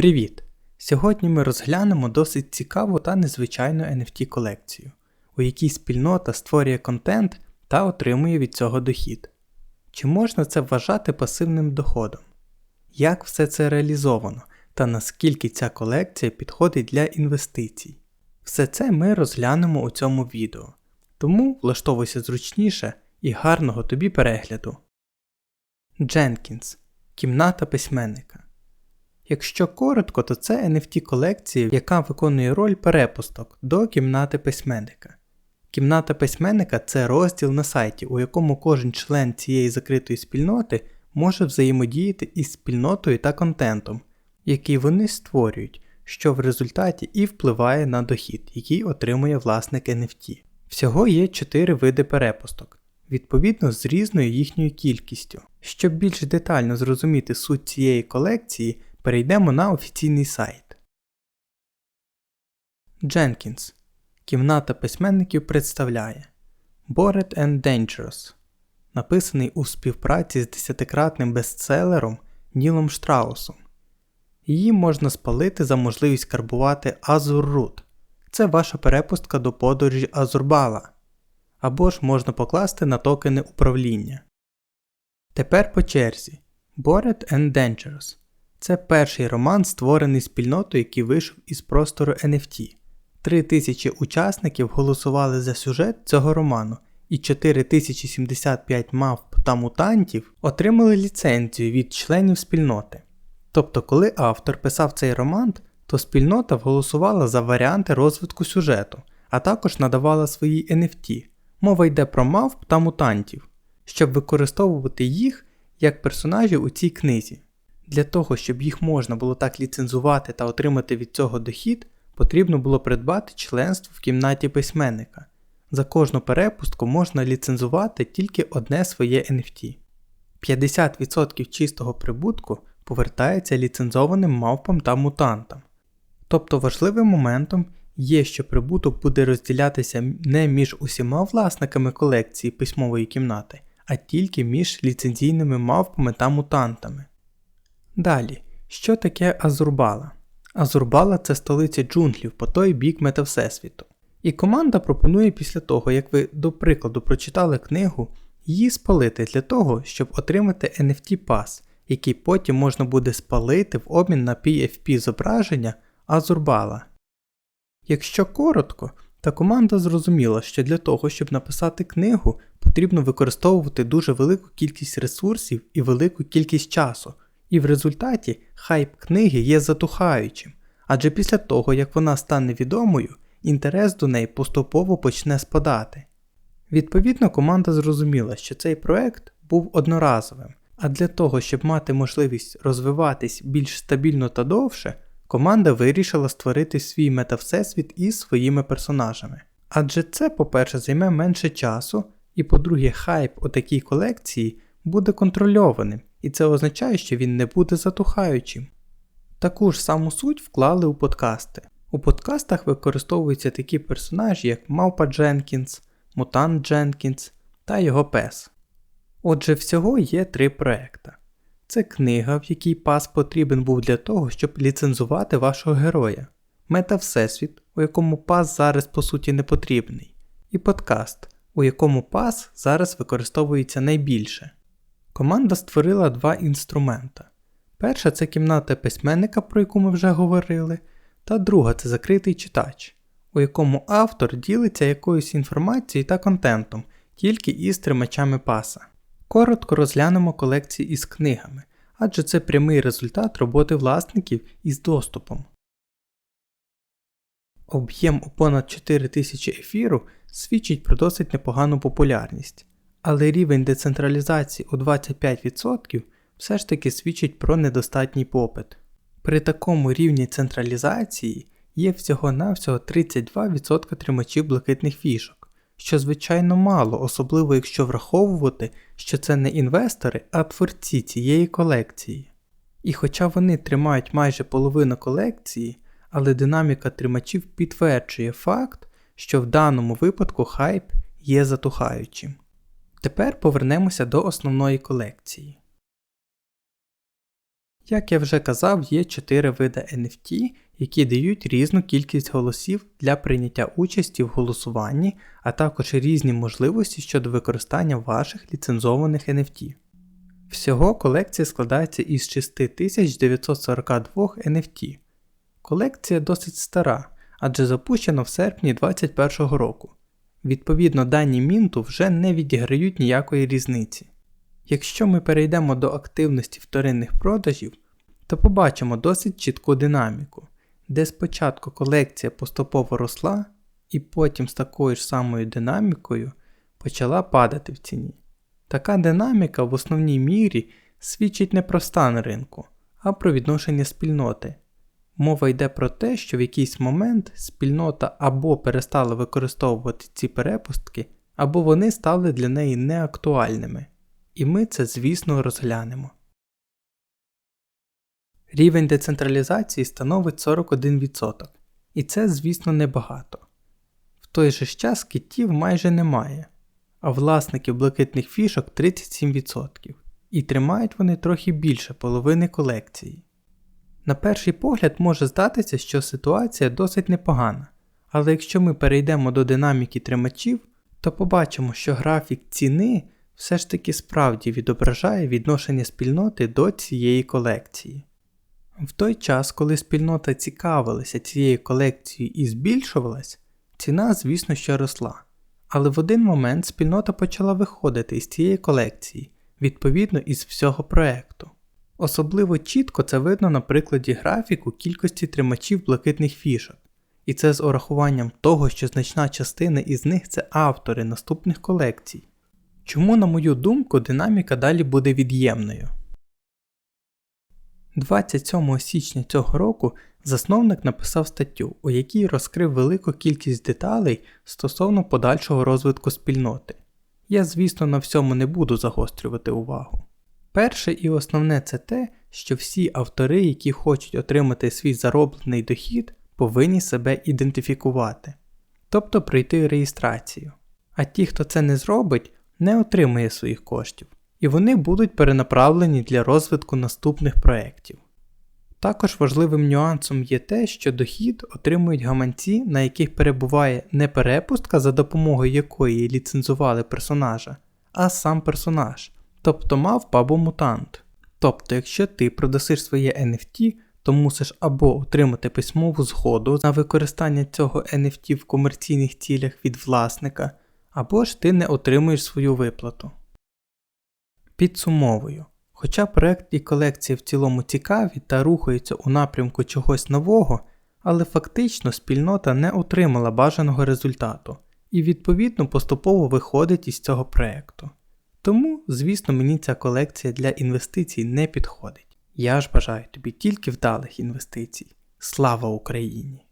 Привіт! Сьогодні ми розглянемо досить цікаву та незвичайну NFT колекцію, у якій спільнота створює контент та отримує від цього дохід. Чи можна це вважати пасивним доходом? Як все це реалізовано та наскільки ця колекція підходить для інвестицій? Все це ми розглянемо у цьому відео, тому влаштовуйся зручніше і гарного тобі перегляду. Jenkins Кімната письменника. Якщо коротко, то це NFT колекція, яка виконує роль перепусток до кімнати письменника. Кімната письменника це розділ на сайті, у якому кожен член цієї закритої спільноти може взаємодіяти із спільнотою та контентом, який вони створюють, що в результаті і впливає на дохід, який отримує власник NFT. Всього є 4 види перепусток, відповідно з різною їхньою кількістю. Щоб більш детально зрозуміти суть цієї колекції, перейдемо на офіційний сайт. Jenkins. Кімната письменників представляє Bored and Dangerous, написаний у співпраці з десятикратним бестселером Нілом Штраусом. Її можна спалити за можливість карбувати Azure Root. Це ваша перепустка до подорожі Азурбала. Або ж можна покласти на токени управління. Тепер по черзі. Bored and Dangerous. Це перший роман, створений спільнотою, який вийшов із простору NFT. Три тисячі учасників голосували за сюжет цього роману, і 4075 мавп та мутантів отримали ліцензію від членів спільноти. Тобто, коли автор писав цей роман, то спільнота голосувала за варіанти розвитку сюжету, а також надавала свої NFT. Мова йде про мавп та мутантів, щоб використовувати їх як персонажів у цій книзі. Для того, щоб їх можна було так ліцензувати та отримати від цього дохід, потрібно було придбати членство в кімнаті письменника. За кожну перепустку можна ліцензувати тільки одне своє NFT. 50% чистого прибутку повертається ліцензованим мавпам та мутантам. Тобто важливим моментом є, що прибуток буде розділятися не між усіма власниками колекції письмової кімнати, а тільки між ліцензійними мавпами та мутантами. Далі, що таке Азурбала? Азурбала це столиця джунглів по той бік метавсесвіту. І команда пропонує після того, як ви, до прикладу, прочитали книгу, її спалити для того, щоб отримати NFT пас, який потім можна буде спалити в обмін на PFP зображення Азурбала. Якщо коротко, та команда зрозуміла, що для того, щоб написати книгу, потрібно використовувати дуже велику кількість ресурсів і велику кількість часу, і в результаті хайп книги є затухаючим, адже після того, як вона стане відомою, інтерес до неї поступово почне спадати. Відповідно, команда зрозуміла, що цей проект був одноразовим, а для того, щоб мати можливість розвиватись більш стабільно та довше, команда вирішила створити свій метавсесвіт із своїми персонажами. Адже це, по-перше, займе менше часу, і по-друге, хайп у такій колекції буде контрольованим, і це означає, що він не буде затухаючим. Таку ж саму суть вклали у подкасти. У подкастах використовуються такі персонажі, як Мавпа Дженкінс, Мутант Дженкінс та його пес. Отже, всього є три проекти. Це книга, в якій пас потрібен був для того, щоб ліцензувати вашого героя, мета Всесвіт, у якому пас зараз по суті не потрібний, і подкаст, у якому пас зараз використовується найбільше. Команда створила два інструмента. Перша це кімната письменника, про яку ми вже говорили, та друга це закритий читач, у якому автор ділиться якоюсь інформацією та контентом, тільки із тримачами паса. Коротко розглянемо колекції із книгами, адже це прямий результат роботи власників із доступом. Об'єм у понад 4000 ефіру свідчить про досить непогану популярність, але рівень децентралізації у 25% все ж таки свідчить про недостатній попит. При такому рівні централізації є всього-навсього 32% тримачів блакитних фішок, що звичайно мало, особливо якщо враховувати, що це не інвестори, а творці цієї колекції. І хоча вони тримають майже половину колекції, але динаміка тримачів підтверджує факт, що в даному випадку хайп є затухаючим. Тепер повернемося до основної колекції. Як я вже казав, є 4 види NFT, які дають різну кількість голосів для прийняття участі в голосуванні, а також різні можливості щодо використання ваших ліцензованих NFT. Всього колекція складається із 6942 NFT. Колекція досить стара, адже запущена в серпні 2021 року. Відповідно, дані мінту вже не відіграють ніякої різниці. Якщо ми перейдемо до активності вторинних продажів, то побачимо досить чітку динаміку, де спочатку колекція поступово росла, і потім з такою ж самою динамікою почала падати в ціні. Така динаміка в основній мірі свідчить не про стан ринку, а про відношення спільноти. Мова йде про те, що в якийсь момент спільнота або перестала використовувати ці перепустки, або вони стали для неї неактуальними. І ми це, звісно, розглянемо. Рівень децентралізації становить 41%, і це, звісно, небагато. В той же час китів майже немає, а власників блакитних фішок 37%, і тримають вони трохи більше половини колекції. На перший погляд може здатися, що ситуація досить непогана, але якщо ми перейдемо до динаміки тримачів, то побачимо, що графік ціни все ж таки справді відображає відношення спільноти до цієї колекції. В той час, коли спільнота цікавилася цією колекцією і збільшувалась, ціна, звісно, що росла. Але в один момент спільнота почала виходити із цієї колекції, відповідно із всього проекту. Особливо чітко це видно на прикладі графіку кількості тримачів блакитних фішок, і це з урахуванням того, що значна частина із них це автори наступних колекцій. Чому, на мою думку, динаміка далі буде від'ємною? 27 січня цього року засновник написав статтю, у якій розкрив велику кількість деталей стосовно подальшого розвитку спільноти. Я, звісно, на всьому не буду загострювати увагу. Перше і основне це те, що всі автори, які хочуть отримати свій зароблений дохід, повинні себе ідентифікувати, тобто пройти реєстрацію. А ті, хто це не зробить, не отримує своїх коштів, і вони будуть перенаправлені для розвитку наступних проєктів. Також важливим нюансом є те, що дохід отримують гаманці, на яких перебуває не перепустка, за допомогою якої ліцензували персонажа, а сам персонаж, тобто мавпа або мутант. Тобто, якщо ти продасиш своє NFT, то мусиш або отримати письмову згоду на використання цього NFT в комерційних цілях від власника, або ж ти не отримуєш свою виплату. Підсумовую. Хоча проект і колекція в цілому цікаві та рухаються у напрямку чогось нового, але фактично спільнота не отримала бажаного результату і відповідно поступово виходить із цього проекту. Тому, звісно, мені ця колекція для інвестицій не підходить. Я ж бажаю тобі тільки вдалих інвестицій. Слава Україні!